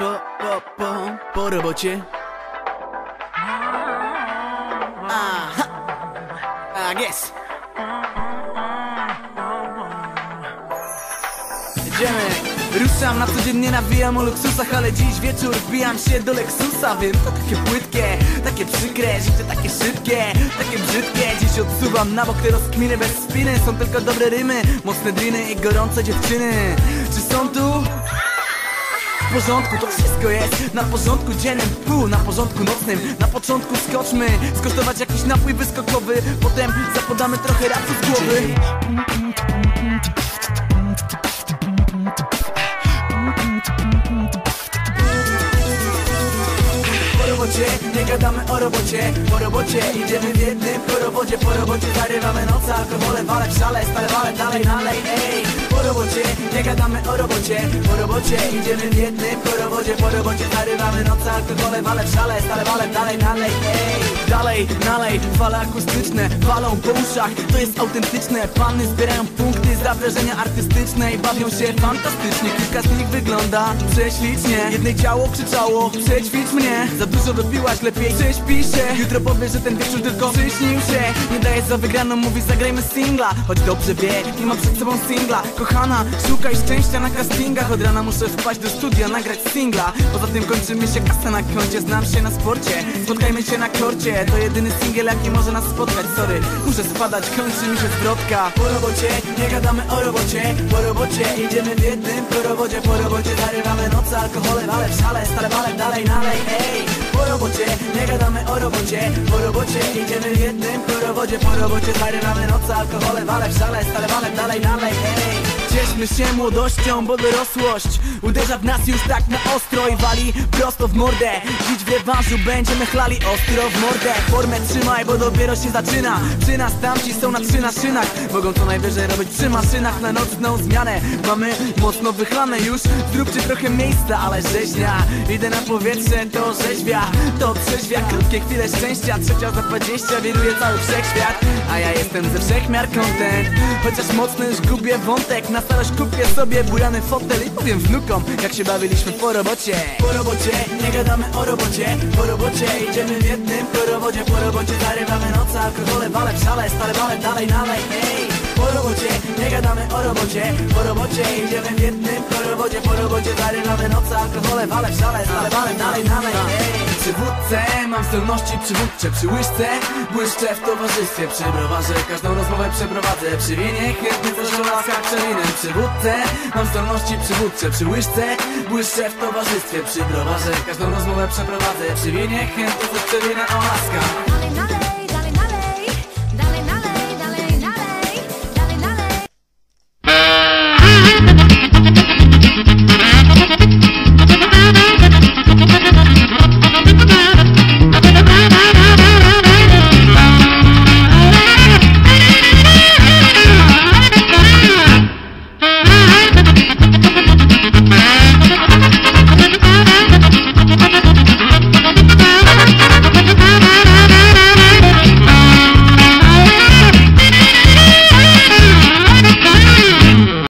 po, po, po robocie. Aha, tak jest. Jedziemy. Ruszam na codziennie, nawijam o luksusach Ale dziś wieczór wbijam się do Lexusa Wiem, to takie płytkie, takie przykre Życie takie szybkie, takie brzydkie Dziś odsuwam na bok te rozkminy bez spiny Są tylko dobre rymy, mocne driny i gorące dziewczyny Czy są tu? W porządku, to wszystko jest na porządku dziennym Pół na porządku nocnym. Na początku skoczmy Skosztować jakiś napój wyskokowy Potem zapodamy trochę rapu z głowy. Robocie, nie gadamy o robocie Po robocie, idziemy w jednym Po robocie, po robocie zarywamy noce Alkohole, wale w szale, stale wale, dalej, dalej, ej gadamy o robocie Po robocie, idziemy w jednym Po robocie, po robocie. Zarywamy noce Alkohole, wale w szale, stale wale, dalej, dalej, ej. Dalej, dalej, fale akustyczne Walą po uszach, to jest autentyczne Panny zbierają punkty za wrażenia artystyczne I bawią się fantastycznie Kilka z nich wygląda prześlicznie. Jednej ciało krzyczało, przećwicz mnie. Za dużo wypiłaś, lepiej prześpij się Jutro powiesz, że ten wieczór tylko przyśnił się. Nie daje za wygraną, mówi zagrajmy singla. Choć dobrze wie, nie ma przed sobą singla. Kochana, szukaj szczęścia na castingach. Od rana muszę wpaść do studia, nagrać singla. Poza tym kończy mi się kasa na koncie Znam się na sporcie, spotkajmy się na korcie To jedyny singiel, jaki może nas spotkać. Sorry, muszę spadać, kończy mi się zwrotka. Po robocie, nie gadamy o robocie. Po robocie, idziemy w jednym Po robocie, po robocie, zarywamy noce Alkohole, wale w szale, stale wale, dalej, dalej, ej. Po robocie, nie gadamy o robocie. Po robocie, idziemy w jednym Po robocie, po robocie, zarywamy noce Alkohole, wale w szale, stale wale, dalej, dalej, ej Cieszmy się młodością, bo dorosłość Uderza w nas już tak na ostro i wali prosto w mordę. Dziś w rewanżu będziemy chlali ostro w mordę. Formę trzymaj, bo dopiero się zaczyna. Przy nas tamci są na trzy na szynach. Mogą co najwyżej robić przy maszynach na nocną zmianę. Mamy mocno wychlane już. Zróbcie trochę miejsca, ale rzeźnia. Idę na powietrze, to rzeźwia To trzeźwia, krótkie chwile szczęścia. Trzecia za dwadzieścia wiruje cały wszechświat. A ja jestem ze wszechmiar content Chociaż mocno już gubię wątek. Na starość kupię sobie bujany fotel I powiem wnukom, jak się bawiliśmy po robocie. Po robocie, nie gadamy o robocie Po robocie, idziemy w jednym Po robocie, po robocie, zarywamy noce Alkohole, wale w szale, stale wale, dalej, dalej, ej. Po robocie, nie gadamy o robocie Po robocie, idziemy w jednym Po robocie, po robocie, zarywamy noce Alkohole, wale w szale, stale wale, dalej, dalej, ej Przywódcę, mam zdolności przywódcze. Przy łyżce, błyszczę w towarzystwie. Przy browarze, każdą rozmowę przeprowadzę. Przy winie, chętnie coś o łaskach przewinę Przywódcę, mam zdolności przywódcze. Przy łyżce, błyszczę w towarzystwie. Przy browarze, każdą rozmowę przeprowadzę. Przy winie, chętnie coś przewinę o łaskach